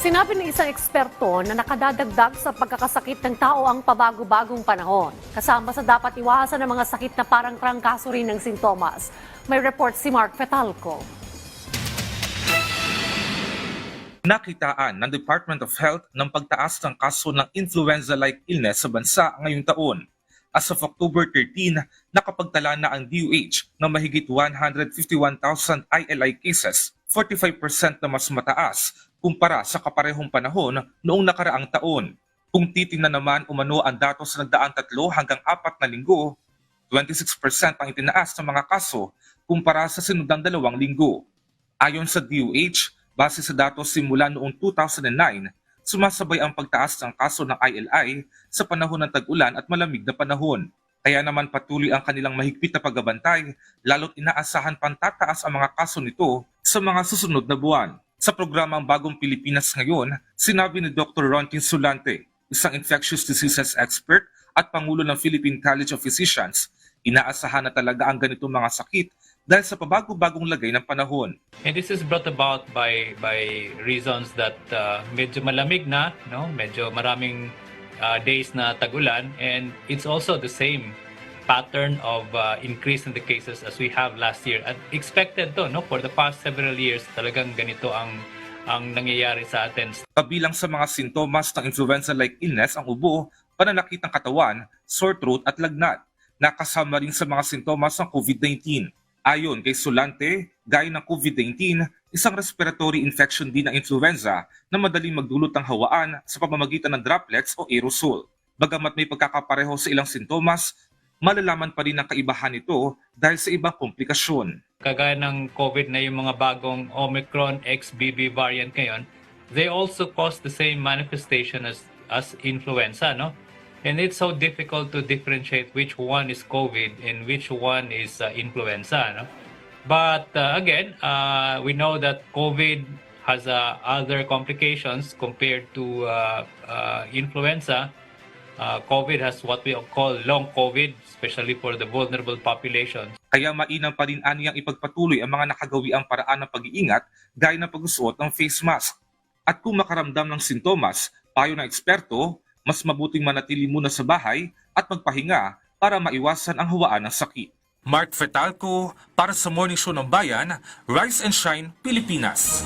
Sinabi ng isang eksperto na nakadadagdag sa pagkakasakit ng tao ang pabago-bagong panahon. Kasama sa dapat iwasan ng mga sakit na parang trangkaso rin ng sintomas. May report si Mark Fetalco. Nakitaan ng Department of Health ng pagtaas ng kaso ng influenza-like illness sa bansa ngayong taon. As of October 13, nakapagtala na ang DOH ng mahigit 151,000 ILI cases, 45% na mas mataas kumpara sa kaparehong panahon noong nakaraang taon. Kung titingnan naman umano ang datos sa nagdaang tatlo hanggang apat na linggo, 26% ang itinaas ng mga kaso kumpara sa sinundang dalawang linggo. Ayon sa DOH, base sa datos simula noong 2009, sumasabay ang pagtaas ng kaso ng ILI sa panahon ng tag-ulan at malamig na panahon. Kaya naman patuloy ang kanilang mahigpit na pagbabantay, lalo't inaasahan pang tataas ang mga kaso nito sa mga susunod na buwan. Sa programang Bagong Pilipinas ngayon, sinabi ni Dr. Rontin Sulante, isang infectious diseases expert at Pangulo ng Philippine College of Physicians, inaasahan na talaga ang ganitong mga sakit dahil sa pabago-bagong lagay ng panahon. And this is brought about by by reasons that uh, medyo malamig na, no? Medyo maraming uh, days na tagulan and it's also the same pattern of uh, increase in the cases as we have last year. At expected to, no? For the past several years, talagang ganito ang ang nangyayari sa atin. Kabilang sa mga sintomas ng influenza-like illness ang ubo, pananakit ng katawan, sore throat at lagnat. Nakasama rin sa mga sintomas ng COVID-19. Ayon kay Sulante, gaya ng COVID-19, isang respiratory infection din ng influenza na madaling magdulot ng hawaan sa pamamagitan ng droplets o aerosol. Bagamat may pagkakapareho sa ilang sintomas, malalaman pa rin ang kaibahan nito dahil sa ibang komplikasyon. Kagaya ng COVID na yung mga bagong Omicron XBB variant ngayon, they also cause the same manifestation as as influenza, no? And it's so difficult to differentiate which one is COVID and which one is uh, influenza, no? But uh, again, uh, we know that COVID has uh, other complications compared to uh, uh, influenza. Uh, COVID has what we call long COVID, especially for the vulnerable population. Kaya mainam pa rin aniyang ipagpatuloy ang mga nakagawiang paraan ng pag-iingat gaya ng pagsusuot ng face mask. At kung makaramdam ng sintomas, payo ng eksperto, mas mabuting manatili muna sa bahay at magpahinga para maiwasan ang hawaan ng sakit. Mark Fetalco para sa Morning Show ng Bayan, Rise and Shine, Pilipinas.